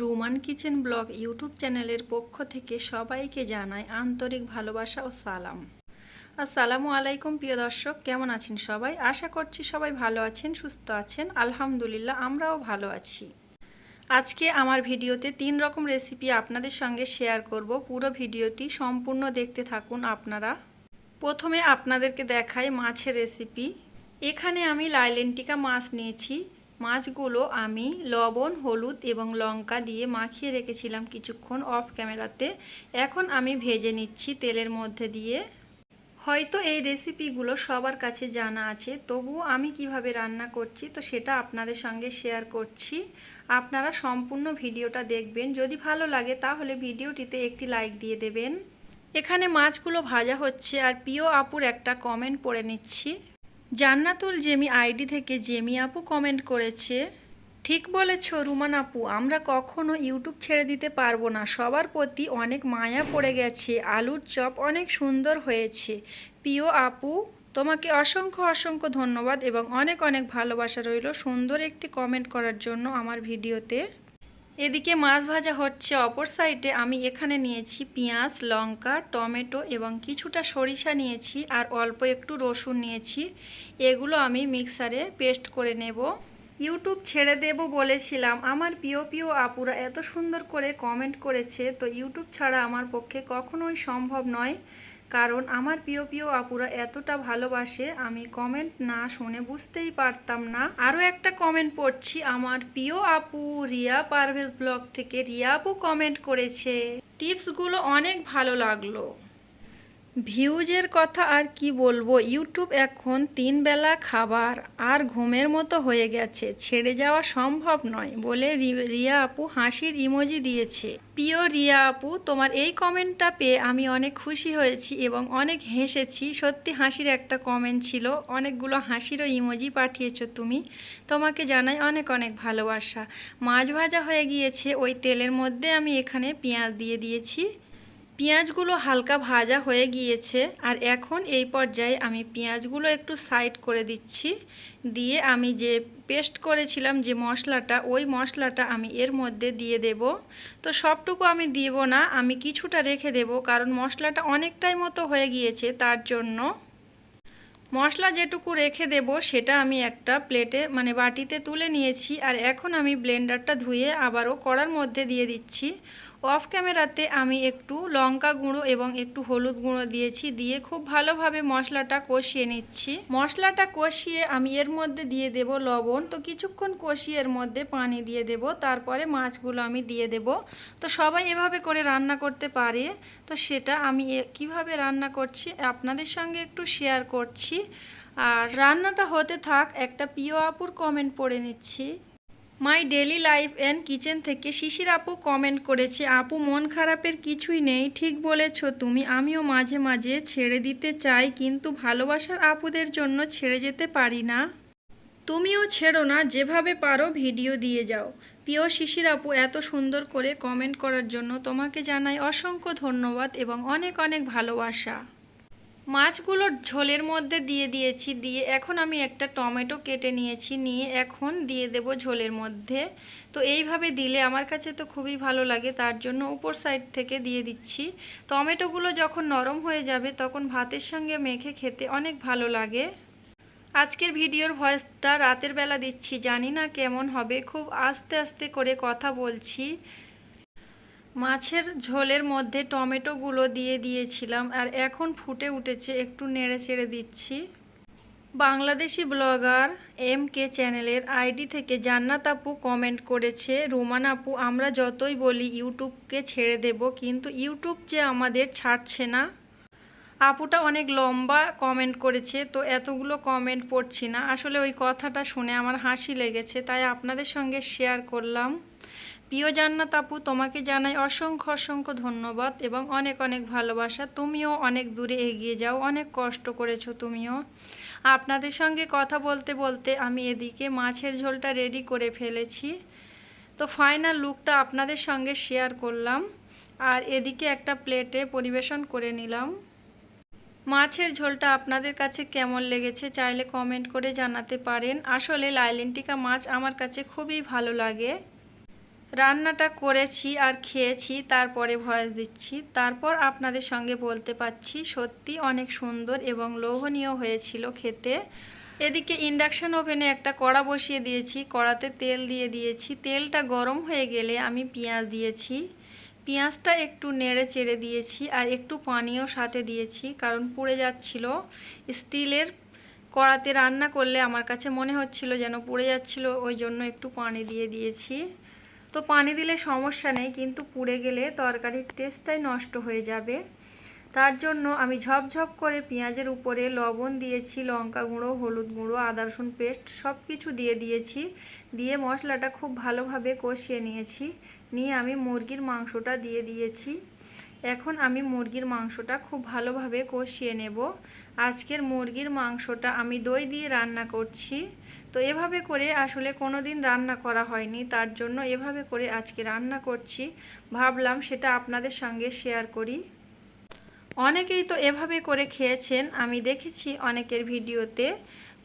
Roman kitchen blog YouTube চ্যানেলের পক্ষ থেকে সবাইকে জানাই আন্তরিক ভালোবাসা ও সালাম। আসসালামু আলাইকুম, প্রিয় দর্শক, কেমন আছেন সবাই? আশা করছি সবাই ভালো আছেন, সুস্থ আছেন। আলহামদুলিল্লাহ, আমরাও ভালো আছি। আজকে আমার ভিডিওতে তিন রকম রেসিপি আপনাদের সঙ্গে শেয়ার করব। পুরো ভিডিওটি সম্পূর্ণ দেখতে থাকুন আপনারা। প্রথমে আপনাদেরকে দেখাই মাছের রেসিপি। এখানে আমি লাইলেন্টিকা মাছ নিয়েছি। মাছগুলো আমি লবণ, হলুদ এবং লঙ্কা দিয়ে মাখিয়ে রেখেছিলাম কিছুক্ষণ অফ ক্যামেরাতে এখন আমি ভেজে নিচ্ছি তেলের মধ্যে দিয়ে। হয়তো এই রেসিপিগুলো সবার কাছে জানা আছে, তবুও আমি কীভাবে রান্না করছি তো সেটা আপনাদের সঙ্গে শেয়ার করছি। আপনারা সম্পূর্ণ ভিডিওটা দেখবেন। যদি ভালো লাগে তাহলে ভিডিওটিতে একটি লাইক দিয়ে দেবেন। এখানে মাছগুলো ভাজা হচ্ছে আর প্রিয় আপুর একটা কমেন্ট পড়ে নিচ্ছি। জান্নাতুল জেমি আইডি থেকে জেমি আপু কমেন্ট করেছে, ঠিক বলেছ রুমান আপু, আমরা কখনো ইউটিউব ছেড়ে দিতে পারব না। সবার প্রতি অনেক মায়া পড়ে গেছে, আলুর চপ অনেক সুন্দর হয়েছে। প্রিয় আপু, তোমাকে অসংখ্য অসংখ্য ধন্যবাদ এবং অনেক অনেক ভালোবাসা রইল সুন্দর একটি কমেন্ট করার জন্য আমার ভিডিওতে এদিকে মাছ ভাজা হচ্ছে অপর সাইডে। আমি এখানে নিয়েছি পেঁয়াজ, লঙ্কা, টমেটো এবং কিছুটা সরিষা নিয়েছি আর অল্প একটু রসুন নিয়েছি। এগুলো আমি মিক্সারে পেস্ট করে নেব। ইউটিউব ছেড়ে দেব বলেছিলাম। আমার প্রিয় প্রিয় আপুরা এত সুন্দর করে কমেন্ট করেছে। তো ইউটিউব ছাড়া আমার পক্ষে কখনোই সম্ভব নয়। কারণ আমার প্রিয় প্রিয় আপুরা এতটা ভালোবাসে, আমি কমেন্ট না শুনে বুঝতেই পারতাম না। আরও একটা কমেন্ট পড়ছি, আমার প্রিয় আপু রিয়া পারভেজ ব্লগ থেকে। রিয়া আপু কমেন্ট করেছে, টিপসগুলো অনেক ভালো লাগল। ভিউজের কথা আর কি বলব? ইউটিউব এখন তিন বেলা খাবার আর ঘুমের মতো হয়ে গেছে। ছেড়ে যাওয়া সম্ভব নয় বলে রিয়া আপু হাসির ইমোজি দিয়েছে। প্রিয় রিয়া আপু, তোমার এই কমেন্টটা পেয়ে আমি অনেক খুশি হয়েছি এবং অনেক হেসেছি। সত্যি হাসির একটা কমেন্ট ছিল। অনেকগুলো হাসিরও ইমোজি পাঠিয়েছো তুমি। তোমাকে জানাই অনেক অনেক ভালোবাসা। মাছ ভাজা হয়ে গিয়েছে। ওই তেলের মধ্যে আমি এখানে পেঁয়াজ দিয়ে দিয়েছি। পেঁয়াজগুলো হালকা ভাজা হয়ে গিয়েছে আর এখন এই পর্যায়ে আমি পেঁয়াজগুলো একটু সাইড করে দিচ্ছি। দিয়ে আমি যে পেস্ট করেছিলাম যে মশলাটা, ওই মশলাটা আমি এর মধ্যে দিয়ে দেব। তো সবটুকু আমি দিব না, আমি কিছুটা রেখে দেব কারণ মশলাটা অনেকটাই মতো হয়ে গিয়েছে তার জন্য। মশলা যেটুকু রেখে দেব সেটা আমি একটা প্লেটে মানে বাটিতে তুলে নিয়েছি আর এখন আমি ব্লেন্ডারটা ধুয়ে আবারও কড়ার মধ্যে দিয়ে দিচ্ছি। অফ ক্যামেরাতে আমি একটু লঙ্কা গুঁড়ো এবং একটু হলুদ গুঁড়ো দিয়েছি, দিয়ে খুব ভালোভাবে মশলাটা কষিয়ে নিচ্ছি। মশলাটা কষিয়ে আমি এর মধ্যে দিয়ে দেব লবণ। তো কিছুক্ষণ কষিয়ে এর মধ্যে পানি দিয়ে দেব, তারপরে মাছগুলো আমি দিয়ে দেব। তো সবাই এভাবে করে রান্না করতে পারে। তো সেটা আমি কীভাবে রান্না করছি আপনাদের সঙ্গে একটু শেয়ার করছি। আর রান্নাটা হতে থাক, একটা প্রিয় আপুর কমেন্ট পড়ে নিচ্ছি। My daily life and kitchen থেকে শিশির আপু কমেন্ট করেছে, আপু, মন খারাপের কিছুই নেই, ঠিক বলেছ তুমি। আমিও মাঝে মাঝে ছেড়ে দিতে চাই, কিন্তু ভালোবাসার আপুদের জন্য ছেড়ে যেতে পারি না। তুমিও ছেড়ো না, যেভাবে পারো ভিডিও দিয়ে যাও। প্রিয় শিশির আপু, এত সুন্দর করে কমেন্ট করার জন্য তোমাকে জানাই অসংখ্য ধন্যবাদ এবং অনেক অনেক ভালোবাসা। মাছগুলো ঝোলের মধ্যে দিয়ে দিয়েছি, দিয়ে এখন আমি একটা টমেটো কেটে নিয়েছি, নিয়ে এখন দিয়ে দেব ঝোলের মধ্যে। তো এইভাবে দিলে আমার কাছে তো খুবই ভালো লাগে, তার জন্য উপর সাইড থেকে দিয়ে দিচ্ছি। টমেটোগুলো যখন নরম হয়ে যাবে, তখন ভাতের সঙ্গে মেখে খেতে অনেক ভালো লাগে। আজকের ভিডিওর ভয়েসটা রাতের বেলা দিচ্ছি, জানি না কেমন হবে, খুব আস্তে আস্তে করে কথা বলছি। মাছের ঝোলের মধ্যে টমেটোগুলো দিয়ে দিয়েছিলাম আর এখন ফুটে উঠেছে, একটু নেড়ে চেড়ে দিচ্ছি। বাংলাদেশি ব্লগার এম কে চ্যানেলের আইডি থেকে জান্নাত আপু কমেন্ট করেছে, রোমান আপু, আমরা যতই বলি ইউটিউবকে ছেড়ে দেব, কিন্তু ইউটিউব যে আমাদের ছাড়ছে না। আপুটা অনেক লম্বা কমেন্ট করেছে, তো এতগুলো কমেন্ট পড়ছি না। আসলে ওই কথাটা শুনে আমার হাসি লেগেছে, তাই আপনাদের সঙ্গে শেয়ার করলাম। প্রিয় জান্নাত আপু, তোমাকে জানাই অসংখ্য অসংখ্য ধন্যবাদ এবং অনেক অনেক ভালোবাসা। তুমিও অনেক দূরে এগিয়ে যাও, অনেক কষ্ট করেছ তুমিও। আপনাদের সঙ্গে কথা বলতে বলতে আমি এদিকে মাছের ঝোলটা রেডি করে ফেলেছি। তো ফাইনাল লুকটা আপনাদের সঙ্গে শেয়ার করলাম। আর এদিকে একটা প্লেটে পরিবেশন করে নিলাম। মাছের ঝোলটা আপনাদের কাছে কেমন লেগেছে চাইলে কমেন্ট করে জানাতে পারেন। আসলে লাইলেন্টিকা মাছ আমার কাছে খুবই ভালো লাগে। রান্নাটা করেছি আর খেয়েছি, তারপরে ভয়েস দিচ্ছি। তারপর আপনাদের সঙ্গে বলতে পারছি, সত্যি অনেক সুন্দর এবং লোভনীয় হয়েছিল খেতে। এদিকে ইন্ডাকশান ওভেনে একটা কড়া বসিয়ে দিয়েছি, কড়াতে তেল দিয়ে দিয়েছি। তেলটা গরম হয়ে গেলে আমি পেঁয়াজ দিয়েছি। পেঁয়াজটা একটু নেড়ে চেড়ে দিয়েছি আর একটু পানিও সাথে দিয়েছি, কারণ পুড়ে যাচ্ছিল। স্টিলের কড়াতে রান্না করলে আমার কাছে মনে হচ্ছিল যেন পুড়ে যাচ্ছিল, ওই জন্য একটু পানি দিয়ে দিয়েছি। তো পানি দিলে সমস্যা নেই, কিন্তু পুড়ে গেলে তরকারির টেস্টটাই নষ্ট হয়ে যাবে। তার জন্য আমি ঝপঝপ করে পেঁয়াজের উপরে লবণ দিয়েছি, লঙ্কা গুঁড়ো, হলুদ গুঁড়ো, আদা রসুন পেস্ট সব কিছু দিয়ে দিয়েছি, দিয়ে মশলাটা খুব ভালোভাবে কষিয়ে নিয়েছি। নিয়ে আমি মুরগির মাংসটা দিয়ে দিয়েছি। এখন আমি মুরগির মাংসটা খুব ভালোভাবে কষিয়ে নেব। আজকের মুরগির মাংসটা আমি দই দিয়ে রান্না করছি। তো এভাবে করে আসলে কোনো দিন রান্না করা হয়নি, তার জন্য এভাবে করে আজকে রান্না করছি। ভাবলাম সেটা আপনাদের সঙ্গে শেয়ার করি। অনেকেই তো এভাবে করে খেয়েছেন, আমি দেখেছি অনেকের ভিডিওতে।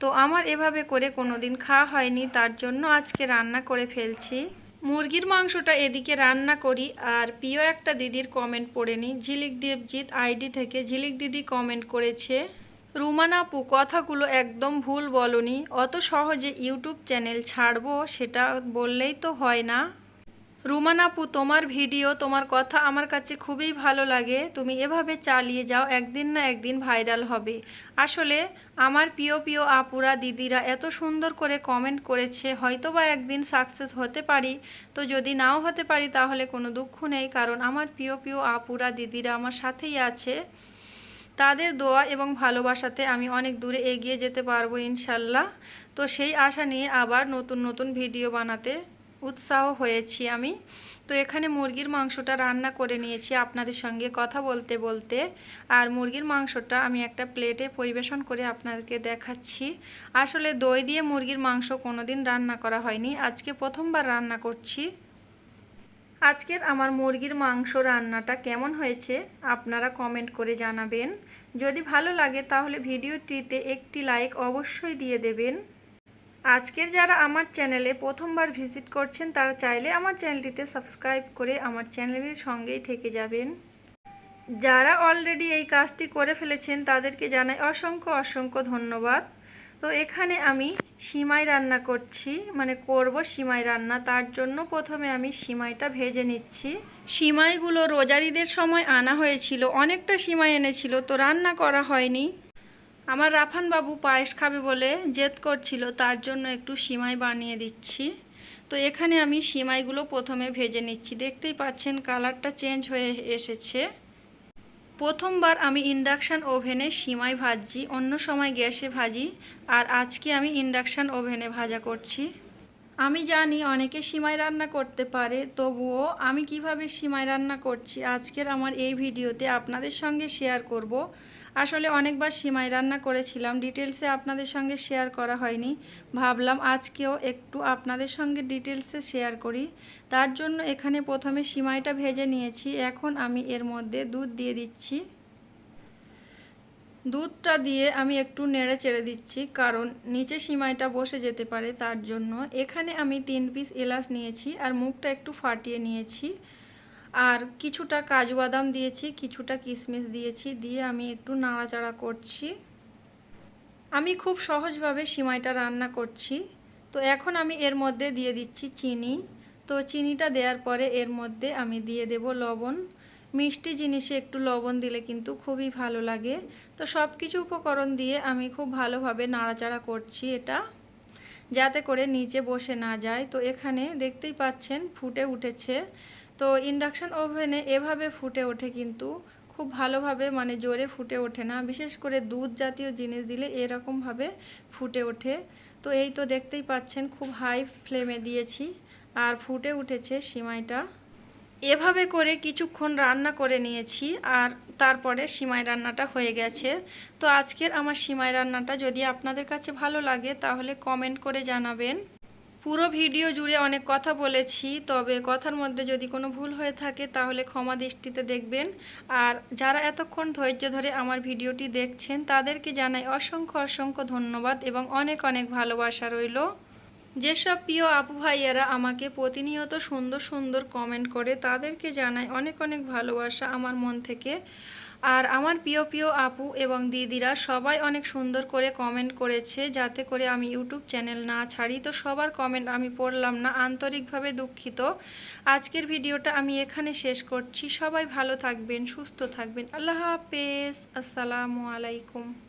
তো আমার এভাবে করে কোনো দিন খাওয়া হয়নি, তার জন্য আজকে রান্না করে ফেলছি। মুরগির মাংসটা এদিকে রান্না করি, আর প্রিয় একটা দিদির কমেন্ট পড়ে নিই ঝিলিক দেবজিৎ আইডি থেকে ঝিলিক দিদি কমেন্ট করেছে। রুমান আপু কথাগুলো একদম ভুল বলনি। অত সহজে ইউটিউব চ্যানেল ছাড়বো সেটা বললেই তো হয় না। রুমান আপু তোমার ভিডিও, তোমার কথা আমার কাছে খুবই ভালো লাগে। তুমি এভাবে চালিয়ে যাও, একদিন না একদিন ভাইরাল হবে। আসলে আমার প্রিয় প্রিয় আপুরা, দিদিরা এত সুন্দর করে কমেন্ট করেছে হয়তো বা একদিন সাকসেস হতে পারি। তো যদি নাও হতে পারি তাহলে কোনো দুঃখ নেই, কারণ আমার প্রিয় প্রিয় আপুরা, দিদিরা আমার সাথেই আছে। তাদের দোয়া এবং ভালোবাসাতে আমি অনেক দূরে এগিয়ে যেতে পারব ইনশাল্লাহ। তো সেই আশা নিয়ে আবার নতুন নতুন ভিডিও বানাতে উৎসাহ হয়েছি আমি। তো এখানে মুরগির মাংসটা রান্না করে নিয়েছি আপনাদের সঙ্গে কথা বলতে বলতে। আর মুরগির মাংসটা আমি একটা প্লেটে পরিবেশন করে আপনাদেরকে দেখাচ্ছি। আসলে দই দিয়ে মুরগির মাংস কোনোদিন রান্না করা হয়নি। আজকে প্রথমবার রান্না করছি। আজকের আমার মুরগির মাংস রান্নাটা কেমন হয়েছে আপনারা কমেন্ট করে জানাবেন। যদি ভালো লাগে তাহলে ভিডিওটিতে একটি লাইক অবশ্যই দিয়ে দেবেন। আজকের যারা আমার চ্যানেলে প্রথমবার ভিজিট করছেন তারা চাইলে আমার চ্যানেলটিতে সাবস্ক্রাইব করে আমার চ্যানেলের সঙ্গেই থেকে যাবেন। যারা অলরেডি এই কাজটি করে ফেলেছেন তাদেরকে জানাই অসংখ্য অসংখ্য ধন্যবাদ। তো এখানে আমি সিমাই রান্না করছি মানে করব সিমাই রান্না। তার জন্য প্রথমে আমি সিমাইটা ভেজে নিচ্ছি। সিমাইগুলো রোজারিদের সময় আনা হয়েছিল, অনেকটা সিমাই এনেছিল, তো রান্না করা হয়নি। আমার রাফান বাবু পায়েস খাবে বলে জেদ করছিল, তার জন্য একটু সিমাই বানিয়ে দিচ্ছি। তো এখানে আমি সিমাইগুলো প্রথমে ভেজে নিচ্ছি। দেখতেই পাচ্ছেন কালারটা চেঞ্জ হয়ে এসেছে। প্রথমবার আমি ইন্ডাকশান ওভেনে সিমাই ভাজছি অন্য সময় গ্যাসে ভাজি, আর আজকে আমি ইন্ডাকশান ওভেনে ভাজা করছি। আমি জানি অনেকে সিমাই রান্না করতে পারে, তবুও আমি কীভাবে সিমাই রান্না করছি আজকের আমার এই ভিডিওতে আপনাদের সঙ্গে শেয়ার করব। আসলে অনেকবার সিমাই রান্না করেছিলাম। ডিটেলসে আপনাদের সঙ্গে শেয়ার করা হয়নি। ভাবলাম আজকেও একটু আপনাদের সঙ্গে ডিটেলসে শেয়ার করি। তার জন্য এখানে প্রথমে সিমাইটা ভেজে নিয়েছি। এখন আমি এর মধ্যে দুধ দিয়ে দিচ্ছি। দুধটা দিয়ে আমি একটু নেড়ে চেড়ে দিচ্ছি, কারণ নিচে সিমাইটা বসে যেতে পারে তার জন্য। এখানে আমি তিন পিস এলাচ নিয়েছি আর মুখটা একটু ফাটিয়ে নিয়েছি। আর কিছুটা কাজু বাদাম দিয়েছি, কিছুটা কিশমিশ দিয়েছি, দিয়ে আমি একটু নাড়াচাড়া করছি। আমি খুব সহজভাবে সিমাইটা রান্না করছি। তো এখন আমি এর মধ্যে দিয়ে দিচ্ছি চিনি। তো চিনিটা দেওয়ার পরে এর মধ্যে আমি দিয়ে দেব লবণ। মিষ্টি জিনিসে একটু লবণ দিলে কিন্তু খুবই ভালো লাগে। তো সব কিছু উপকরণ দিয়ে আমি খুব ভালোভাবে নাড়াচাড়া করছি এটা, যাতে করে নিচে বসে না যায়। তো এখানে দেখতেই পাচ্ছেন, ফুটে উঠেছে। তো ইন্ডাকশান ওভেনে এভাবে ফুটে ওঠে কিন্তু খুব ভালোভাবে মানে জোরে ফুটে ওঠে না। বিশেষ করে দুধ জাতীয় জিনিস দিলে এরকমভাবে ফুটে ওঠে। তো এই তো দেখতেই পাচ্ছেন, খুব হাই ফ্লেমে দিয়েছি আর ফুটে উঠেছে সিমাইটা। এভাবে করে কিছুক্ষণ রান্না করে নিয়েছি আর তারপরে সিমাই রান্নাটা হয়ে গেছে। তো আজকের আমার সিমাই রান্নাটা যদি আপনাদের কাছে ভালো লাগে তাহলে কমেন্ট করে জানাবেন। পুরো ভিডিও জুড়ে অনেক কথা বলেছি, তবে কথার মধ্যে যদি কোনো ভুল হয়ে থাকে তাহলে ক্ষমা দৃষ্টিতে দেখবেন। আর যারা এতক্ষণ ধৈর্য ধরে আমার ভিডিওটি দেখছেন, তাদেরকে জানাই অসংখ্য অসংখ্য ধন্যবাদ এবং অনেক অনেক ভালোবাসা রইল। যেসব প্রিয় আপু ভাইয়ারা আমাকে প্রতিনিয়ত সুন্দর সুন্দর কমেন্ট করে, তাদেরকে জানাই অনেক অনেক ভালোবাসা আমার মন থেকে। আর আমার প্রিয় প্রিয় আপু এবং দিদিরা সবাই অনেক সুন্দর করে কমেন্ট করেছে যাতে করে আমি ইউটিউব চ্যানেল না ছাড়ি। তো সবার কমেন্ট আমি পড়লাম না, আন্তরিকভাবে দুঃখিত। আজকের ভিডিওটা আমি এখানে শেষ করছি। সবাই ভালো থাকবেন, সুস্থ থাকবেন। আল্লাহ হাফেজ। আসসালামু আলাইকুম।